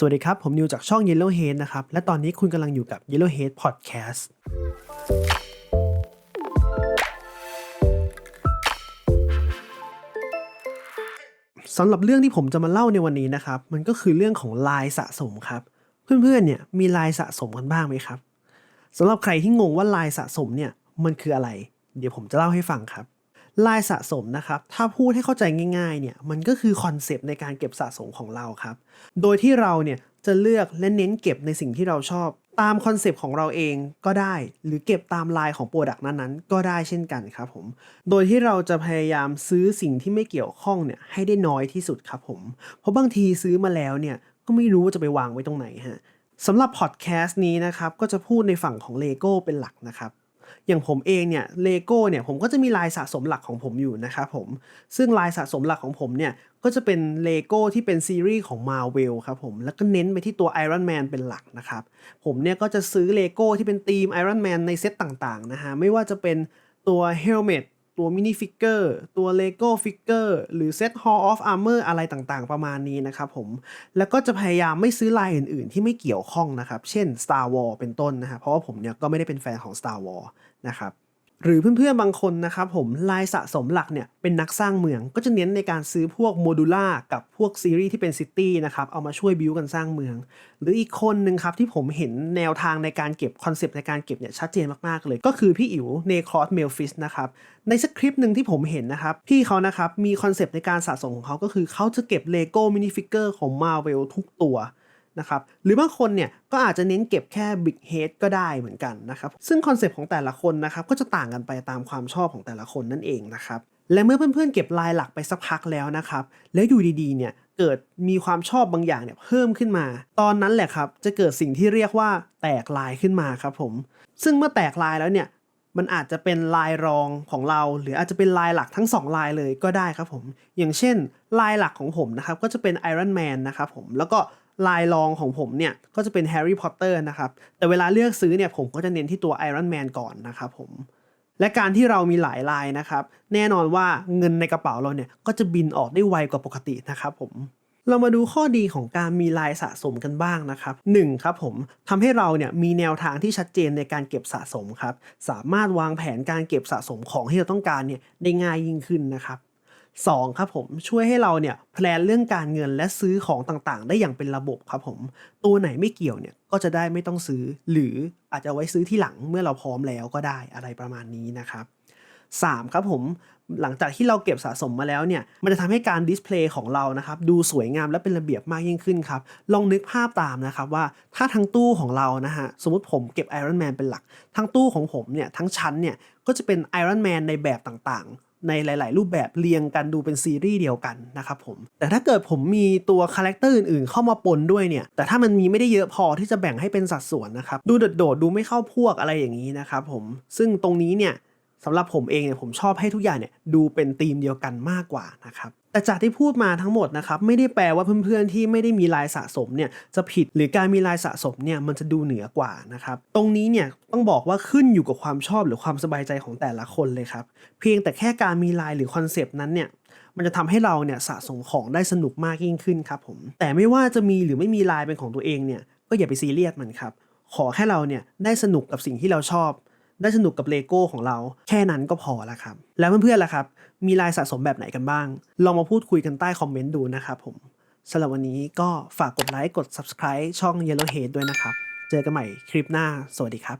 สวัสดีครับ ผมนิวจากช่อง Yellow Head นะครับ และตอนนี้คุณกำลังอยู่กับ Yellow Head Podcast สำหรับเรื่องที่ผมจะมาเล่าในวันนี้นะครับ มันก็คือเรื่องของลายสะสมครับ เพื่อนๆเนี่ยมีลายสะสมกันบ้างไหมครับสำหรับใครที่งงว่าลายสะสมเนี่ยมันคืออะไร เดี๋ยวผมจะเล่าให้ฟังครับ ลายสะสมนะครับ ถ้าพูดให้เข้าใจง่ายๆเนี่ย มันก็คือคอนเซปต์ในการเก็บสะสมของเราครับ โดยที่เราเนี่ยจะเลือกและเน้นเก็บในสิ่งที่เราชอบ ตามคอนเซปต์ของเราเองก็ได้ หรือเก็บตามลายของโปรดักต์นั้นๆ ก็ได้เช่นกันครับผม โดยที่เราจะพยายามซื้อสิ่งที่ไม่เกี่ยวข้องเนี่ยให้ได้น้อยที่สุดครับผม เพราะบางทีซื้อมาแล้วเนี่ยก็ไม่รู้ว่าจะไปวางไว้ตรงไหนฮะสำหรับพอดแคสต์นี้นะครับก็จะพูดในฝั่งของ Lego เป็นหลักนะครับ อย่างผมเองเนี่ยเลโก้เนี่ยผมก็จะมีลายสะสมหลักของผมอยู่นะครับผมซึ่งลายสะสมหลักของผมเนี่ยก็จะเป็นเลโก้ที่เป็นซีรีส์ของ Marvel ครับผมแล้วก็เน้นไปที่ตัว Iron Man เป็นหลักนะครับผมเนี่ยก็จะซื้อเลโก้ที่เป็นทีม Iron Man ในเซตต่างๆนะฮะไม่ว่าจะเป็นตัว Helmet ตัวมินิฟิกเกอร์ตัวเลโก้ฟิกเกอร์หรือเซต Hall of Armor อะไรต่างๆ ประมาณนี้นะครับผม แล้วก็จะพยายามไม่ซื้อลายอื่นๆ ที่ไม่เกี่ยวข้องนะครับ เช่น Star Wars เป็นต้นนะฮะเพราะว่าผมเนี่ยก็ไม่ได้เป็นแฟนของ Star Wars นะครับ หรือเพื่อนๆบางคนนะครับผมลายสะสมหลักเนี่ยเป็นนักสร้างเมือง ก็จะเน้นในการซื้อพวกโมดูล่ากับพวกซีรีส์ที่เป็นซิตี้นะครับเอามาช่วยบิวกันสร้างเมือง หรืออีกคนหนึ่งครับที่ผมเห็นแนวทางในการเก็บคอนเซปต์ในการเก็บเนี่ยชัดเจนมากๆเลย ก็คือพี่อิ๋วเนครอสเมลฟิสนะครับในสคริปต์หนึ่งที่ผมเห็นนะครับพี่เขานะครับมีคอนเซปต์ในการสะสมของเขาก็คือเขาจะเก็บเลโก้มินิฟิกเกอร์ของ Marvel ทุกตัว นะครับหรือบางคนเนี่ยก็อาจจะเน้นเก็บแค่ Big Head ก็ได้เหมือนกันนะครับซึ่งคอนเซปต์ของแต่ละคนนะครับก็จะต่างกันไปตามความชอบของแต่ละคนนั่นเองนะครับและเมื่อเพื่อนๆเก็บลายหลักไปสักพักแล้วนะครับแล้วอยู่ดีๆเนี่ยเกิดมีความชอบบางอย่างเนี่ยเพิ่มขึ้นมา ตอนนั้นแหละครับจะเกิดสิ่งที่เรียกว่าแตกลายขึ้นมาครับผมซึ่งเมื่อแตกลายแล้วเนี่ยมันอาจจะเป็นลายรองของเรา หรืออาจจะเป็นลายหลักทั้ง 2 ลายเลยก็ได้ครับผม อย่างเช่น ลายหลักของผมนะครับก็จะเป็น Iron Man นะครับผมแล้วก็ ลายรองของผมเนี่ยก็จะเป็นแฮร์รี่พอตเตอร์นะครับแต่เวลาเลือกซื้อเนี่ยผมก็จะเน้นที่ตัวไอรอนแมนก่อนนะครับผมและการที่เรามีหลายลายนะครับ แน่นอนว่าเงินในกระเป๋าเราเนี่ยก็จะบินออกได้ไวกว่าปกตินะครับผมเรามาดูข้อดีของการมีลายสะสมกันบ้างนะครับ 1. ครับผมทำให้เราเนี่ยมีแนวทางที่ชัดเจนในการเก็บสะสมครับ สามารถวางแผนการเก็บสะสมของที่เราต้องการเนี่ยได้ง่ายยิ่งขึ้นนะครับ 2. ครับผมช่วยให้เราเนี่ยแพลนเรื่องการเงินและซื้อของต่างๆ ได้อย่างเป็นระบบครับผมตัวไหนไม่เกี่ยวเนี่ยก็จะได้ไม่ต้องซื้อ หรืออาจจะไว้ซื้อที่หลังเมื่อเราพร้อมแล้วก็ได้อะไรประมาณนี้นะครับ 3. ครับผมหลังจากที่เราเก็บสะสมมาแล้วเนี่ยมันจะทำให้การดิสเพลย์ของเรานะครับดูสวยงามและเป็นระเบียบมากยิ่งขึ้นครับ ลองนึกภาพตามนะครับว่าถ้าทั้งตู้ของเรานะฮะสมมติผมเก็บ Iron Man เป็นหลัก ทั้งตู้ของผมเนี่ยทั้งชั้นเนี่ยก็จะเป็น Iron Man ในแบบต่างๆ ในหลาย ๆ รูปแบบเรียงกันดูเป็นซีรีส์เดียวกันนะครับผม แต่ถ้าเกิดผมมีตัวคาแรคเตอร์อื่น ๆ เข้ามาปนด้วยเนี่ย แต่ถ้ามันมีไม่ได้เยอะพอที่จะแบ่งให้เป็นสัดส่วนนะครับ ดูโดด ๆ ดูไม่เข้าพวกอะไรอย่างนี้นะครับผม ซึ่งตรงนี้เนี่ย สำหรับผมเองเนี่ยผมชอบให้ทุกอย่างเนี่ยดูเป็นธีมเดียวกันมากกว่านะครับแต่จากที่พูดมาทั้งหมดนะครับไม่ได้แปลว่าเพื่อนๆที่ไม่ได้มีลายสะสมเนี่ยจะผิดหรือการมีลายสะสมเนี่ยมันจะดูเหนือกว่านะครับตรงนี้เนี่ยต้องบอกว่าขึ้นอยู่กับความชอบหรือความสบายใจของแต่ละคนเลยครับเพียงแต่แค่การมีลายหรือคอนเซปต์นั้นเนี่ยมันจะทำให้เราเนี่ยสะสมของได้สนุกมากยิ่งขึ้นครับผมแต่ไม่ว่าจะมีหรือไม่มีลายเป็นของตัวเองเนี่ยก็อย่าไปซีเรียสมันครับขอแค่เราเนี่ยได้สนุกกับสิ่งที่เราชอบ ได้สนุกกับเลโก้ของเรา แค่นั้นก็พอแล้วครับ แล้วเพื่อนๆล่ะครับ มีลายสะสมแบบไหนกันบ้าง ลองมาพูดคุยกันใต้คอมเมนต์ดูนะครับผมสำหรับวันนี้ก็ฝากกดไลค์กด Subscribe ช่อง Yellow Head ด้วยนะครับ เจอกันใหม่คลิปหน้า สวัสดีครับ